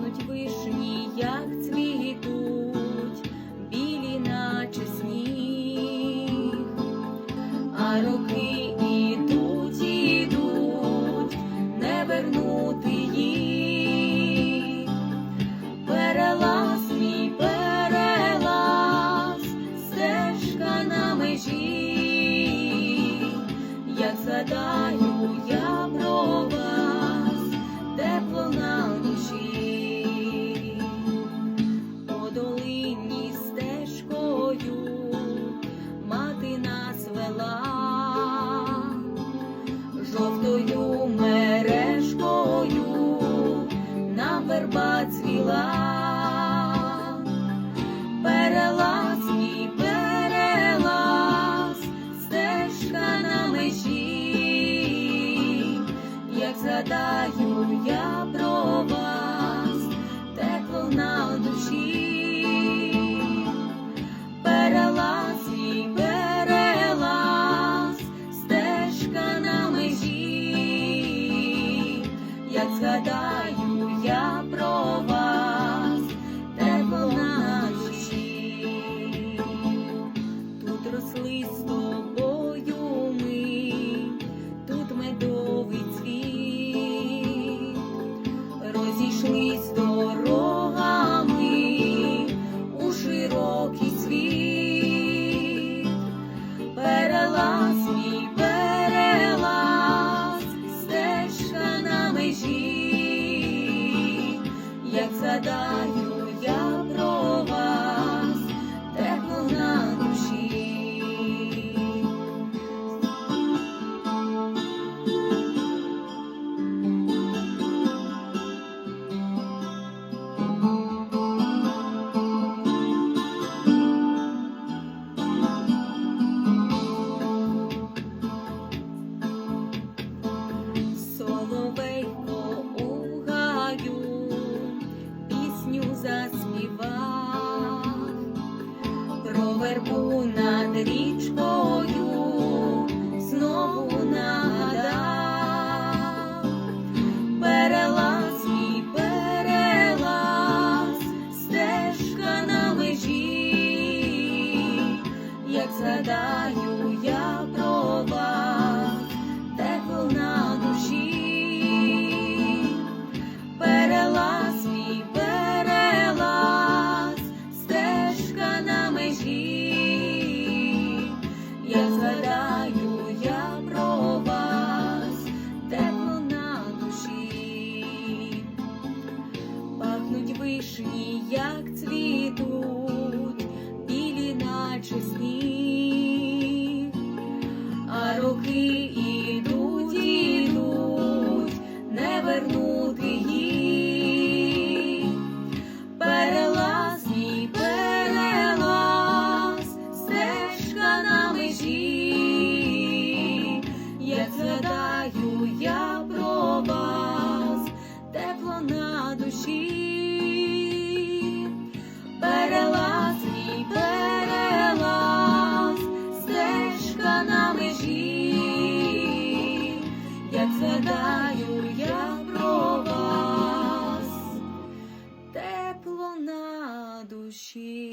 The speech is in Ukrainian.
Пахнуть вишні, як цвітуть, білі, наче сніг, а роки ідуть, ідуть, не вернуть. зеленою мережкою на верба цвіла, перелаз і перелаз, стежка на межі, як задаю. вербу над річкою. вишні, як цвітуть, білі, наче сніг, а роки. she